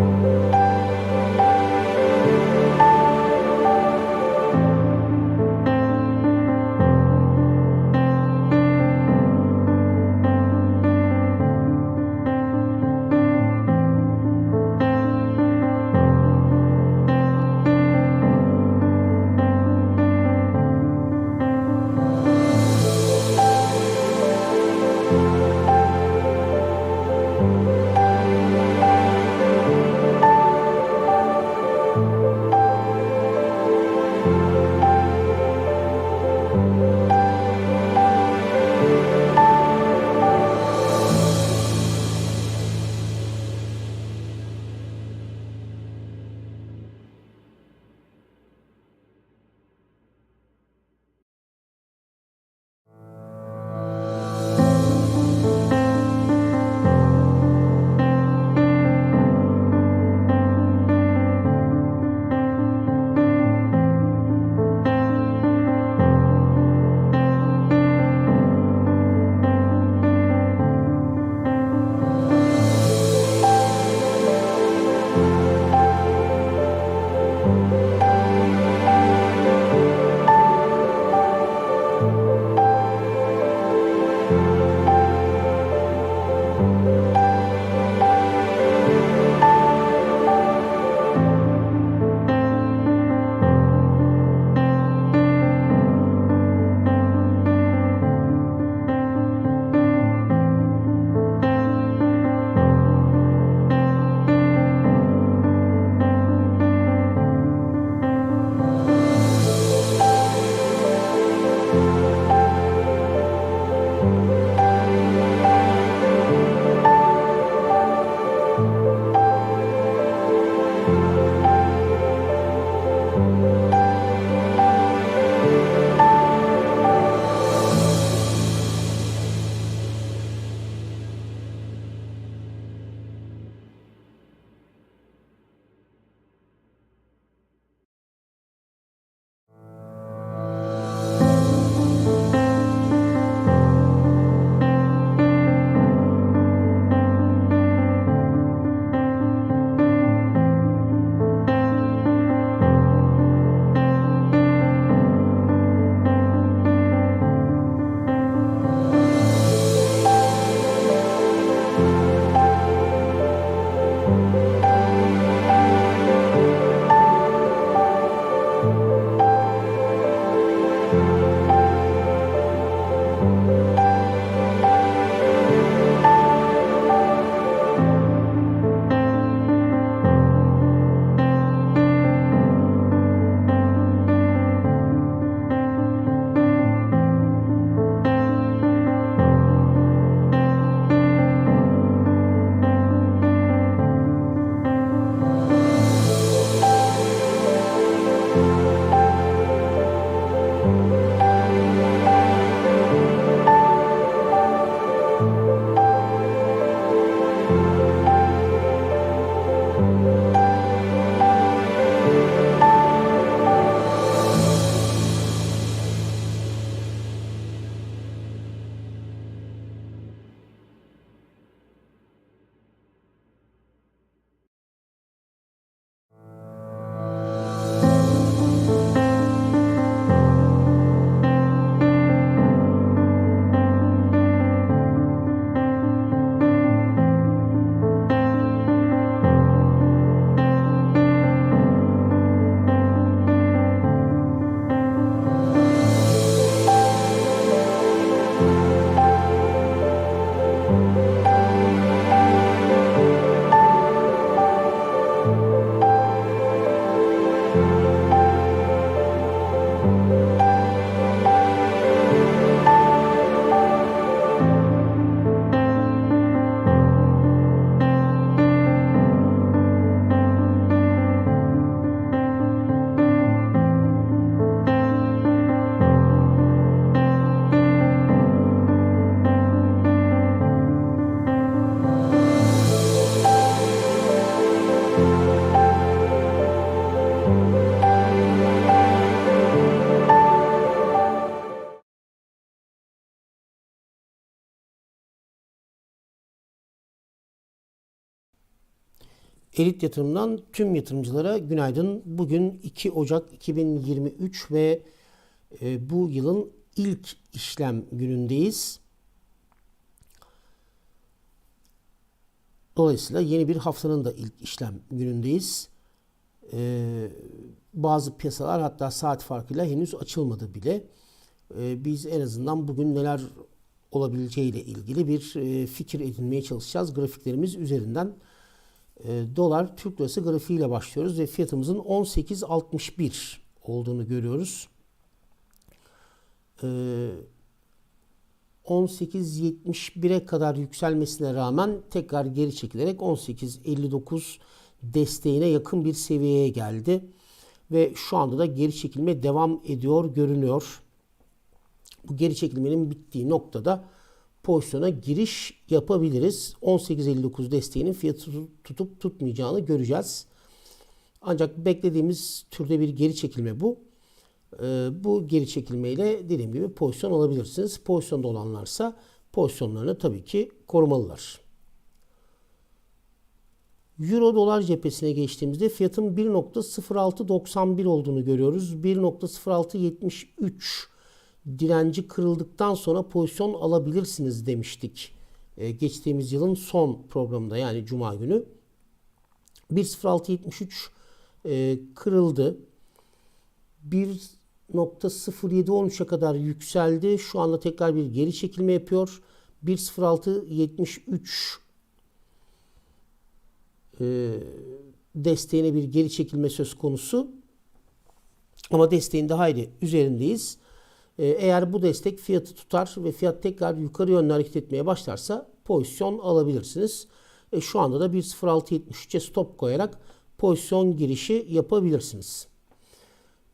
you Elit Yatırım'dan tüm yatırımcılara günaydın. Bugün 2 Ocak 2023 ve e, bu yılın ilk işlem günündeyiz. Dolayısıyla yeni bir haftanın da ilk işlem günündeyiz. E, bazı piyasalar hatta saat farkıyla henüz açılmadı bile. E, biz en azından bugün neler olabileceğiyle ilgili bir e, fikir edinmeye çalışacağız. Grafiklerimiz üzerinden dolar Türk lirası grafiğiyle başlıyoruz ve fiyatımızın 18.61 olduğunu görüyoruz. E, 18.71'e kadar yükselmesine rağmen tekrar geri çekilerek 18.59 desteğine yakın bir seviyeye geldi. Ve şu anda da geri çekilme devam ediyor görünüyor. Bu geri çekilmenin bittiği noktada pozisyona giriş yapabiliriz. 18.59 desteğinin fiyatı tutup tutmayacağını göreceğiz. Ancak beklediğimiz türde bir geri çekilme bu. Ee, bu geri çekilmeyle dediğim gibi pozisyon alabilirsiniz. Pozisyonda olanlarsa pozisyonlarını tabii ki korumalılar. Euro dolar cephesine geçtiğimizde fiyatın 1.0691 olduğunu görüyoruz. 1.0673 direnci kırıldıktan sonra pozisyon alabilirsiniz demiştik. Ee, geçtiğimiz yılın son programında yani Cuma günü. 1.0673 e, kırıldı. 1.0713'e kadar yükseldi. Şu anda tekrar bir geri çekilme yapıyor. 1.0673 e, desteğine bir geri çekilme söz konusu. Ama desteğin de hayli üzerindeyiz. E, eğer bu destek fiyatı tutar ve fiyat tekrar yukarı yönlü hareket etmeye başlarsa pozisyon alabilirsiniz. E, şu anda da 1.0673'e stop koyarak pozisyon girişi yapabilirsiniz.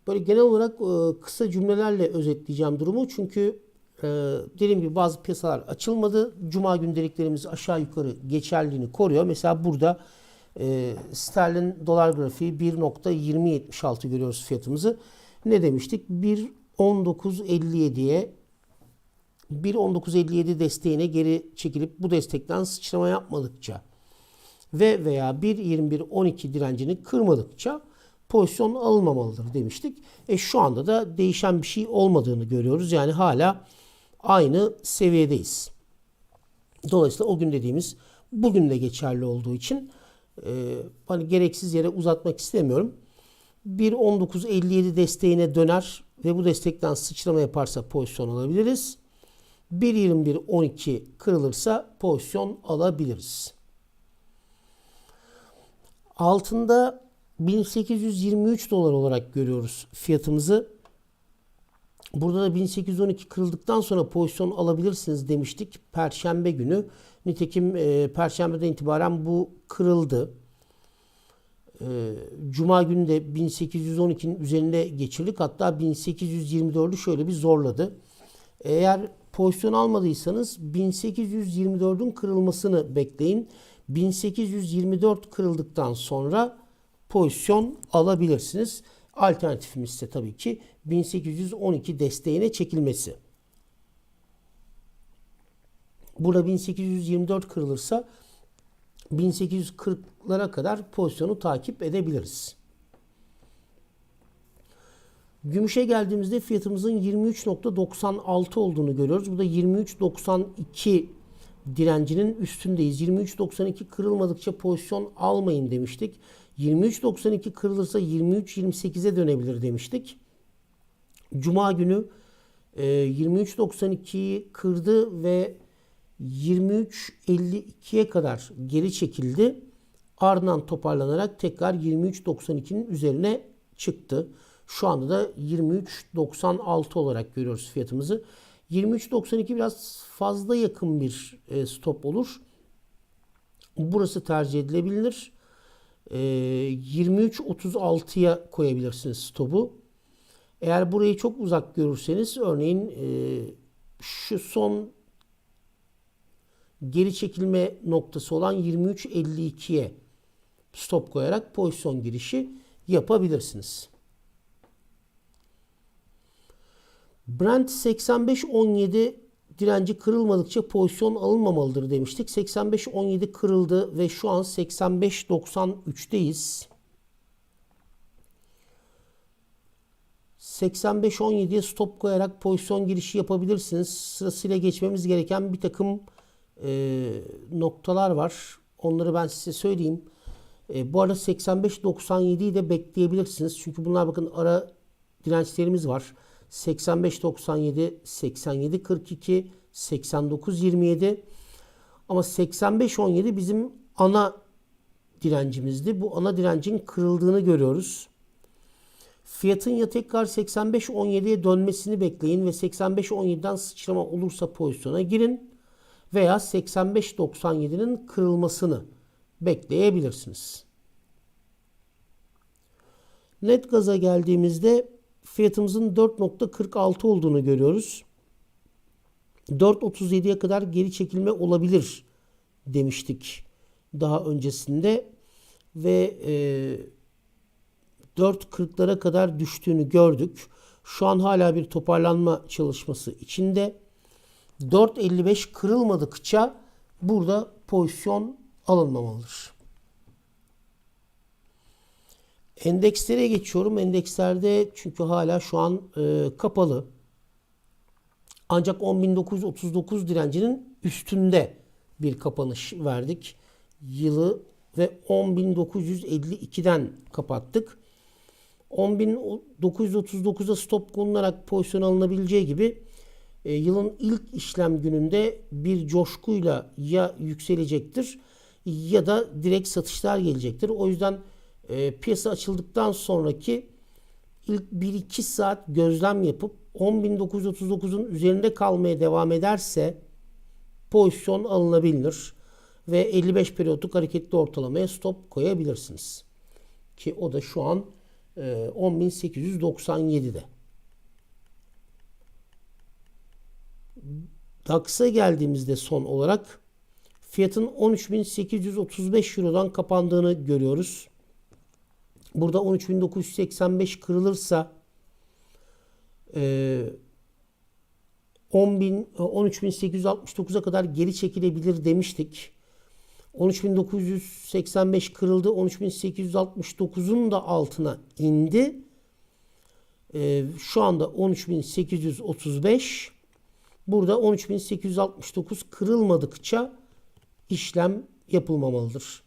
Böyle genel olarak e, kısa cümlelerle özetleyeceğim durumu. Çünkü e, dediğim gibi bazı piyasalar açılmadı. Cuma gündeliklerimiz aşağı yukarı geçerliğini koruyor. Mesela burada e, sterlin dolar grafiği 1.2076 görüyoruz fiyatımızı. Ne demiştik? 1.1957'ye 1.1957 desteğine geri çekilip bu destekten sıçrama yapmadıkça ve veya 1.2112 direncini kırmadıkça pozisyon alınmamalıdır demiştik. E şu anda da değişen bir şey olmadığını görüyoruz. Yani hala aynı seviyedeyiz. Dolayısıyla o gün dediğimiz bugün de geçerli olduğu için e, hani gereksiz yere uzatmak istemiyorum. 1.1957 desteğine döner ve bu destekten sıçrama yaparsa pozisyon alabiliriz. 1.2112 kırılırsa pozisyon alabiliriz. Altında 1823 dolar olarak görüyoruz fiyatımızı. Burada da 1812 kırıldıktan sonra pozisyon alabilirsiniz demiştik Perşembe günü. Nitekim e, Perşembeden itibaren bu kırıldı. E, Cuma günü de 1812'nin üzerinde geçirdik. Hatta 1824'ü şöyle bir zorladı. Eğer pozisyon almadıysanız 1824'ün kırılmasını bekleyin. 1824 kırıldıktan sonra pozisyon alabilirsiniz. Alternatifimiz ise tabii ki 1812 desteğine çekilmesi. Burada 1824 kırılırsa 1840'lara kadar pozisyonu takip edebiliriz. Gümüşe geldiğimizde fiyatımızın 23.96 olduğunu görüyoruz. Bu da 23.92 direncinin üstündeyiz. 23.92 kırılmadıkça pozisyon almayın demiştik. 23.92 kırılırsa 23.28'e dönebilir demiştik. Cuma günü 23.92'yi kırdı ve 23.52'ye kadar geri çekildi. Ardından toparlanarak tekrar 23.92'nin üzerine çıktı. Şu anda da 23.96 olarak görüyoruz fiyatımızı. 23.92 biraz fazla yakın bir stop olur. Burası tercih edilebilir. 23.36'ya koyabilirsiniz stopu. Eğer burayı çok uzak görürseniz örneğin şu son geri çekilme noktası olan 23.52'ye stop koyarak pozisyon girişi yapabilirsiniz. Brent 85.17 direnci kırılmadıkça pozisyon alınmamalıdır demiştik. 85.17 kırıldı ve şu an 85.93'teyiz. 85-17'ye stop koyarak pozisyon girişi yapabilirsiniz. Sırasıyla geçmemiz gereken bir takım e, noktalar var. Onları ben size söyleyeyim. E, bu arada 85-97'yi de bekleyebilirsiniz. Çünkü bunlar bakın ara dirençlerimiz var. 85-97, 87-42, 89-27 ama 85-17 bizim ana direncimizdi. Bu ana direncin kırıldığını görüyoruz. Fiyatın ya tekrar 85-17'ye dönmesini bekleyin ve 85-17'den sıçrama olursa pozisyona girin veya 85-97'nin kırılmasını bekleyebilirsiniz. Net gaza geldiğimizde fiyatımızın 4.46 olduğunu görüyoruz. 4.37'ye kadar geri çekilme olabilir demiştik daha öncesinde ve e, 4.40'lara kadar düştüğünü gördük. Şu an hala bir toparlanma çalışması içinde. 4.55 kırılmadıkça burada pozisyon alınmamalıdır. Endekslere geçiyorum. Endekslerde çünkü hala şu an e, kapalı. Ancak 10.939 direncinin üstünde bir kapanış verdik. Yılı ve 10.952'den kapattık. 10.939'a stop konularak pozisyon alınabileceği gibi e, yılın ilk işlem gününde bir coşkuyla ya yükselecektir ya da direkt satışlar gelecektir. O yüzden e, piyasa açıldıktan sonraki ilk 1-2 saat gözlem yapıp 10.939'un üzerinde kalmaya devam ederse pozisyon alınabilir ve 55 periyotluk hareketli ortalamaya stop koyabilirsiniz. Ki o da şu an e, 10.897'de. DAX'a geldiğimizde son olarak fiyatın 13.835 Euro'dan kapandığını görüyoruz. Burada 13.985 kırılırsa e, 10.000 13.869'a kadar geri çekilebilir demiştik. 13.985 kırıldı. 13.869'un da altına indi. E, şu anda 13.835 Burada 13.869 kırılmadıkça işlem yapılmamalıdır.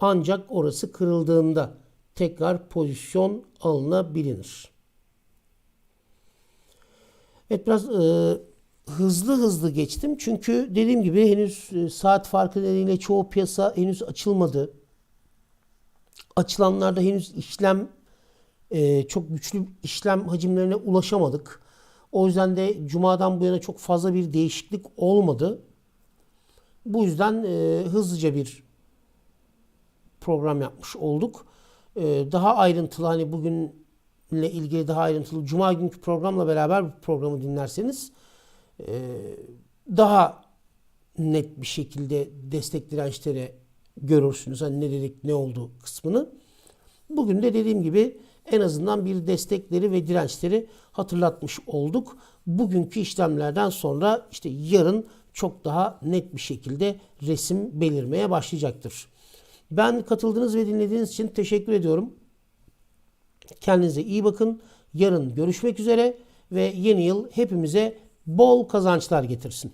Ancak orası kırıldığında tekrar pozisyon alınabilir. Evet biraz e, hızlı hızlı geçtim. Çünkü dediğim gibi henüz e, saat farkı nedeniyle çoğu piyasa henüz açılmadı. Açılanlarda henüz işlem e, çok güçlü işlem hacimlerine ulaşamadık. O yüzden de Cuma'dan bu yana çok fazla bir değişiklik olmadı. Bu yüzden e, hızlıca bir program yapmış olduk. E, daha ayrıntılı hani bugünle ilgili daha ayrıntılı Cuma günkü programla beraber bu programı dinlerseniz e, daha net bir şekilde destek dirençleri görürsünüz. Hani ne dedik ne oldu kısmını. Bugün de dediğim gibi en azından bir destekleri ve dirençleri hatırlatmış olduk. Bugünkü işlemlerden sonra işte yarın çok daha net bir şekilde resim belirmeye başlayacaktır. Ben katıldığınız ve dinlediğiniz için teşekkür ediyorum. Kendinize iyi bakın. Yarın görüşmek üzere ve yeni yıl hepimize bol kazançlar getirsin.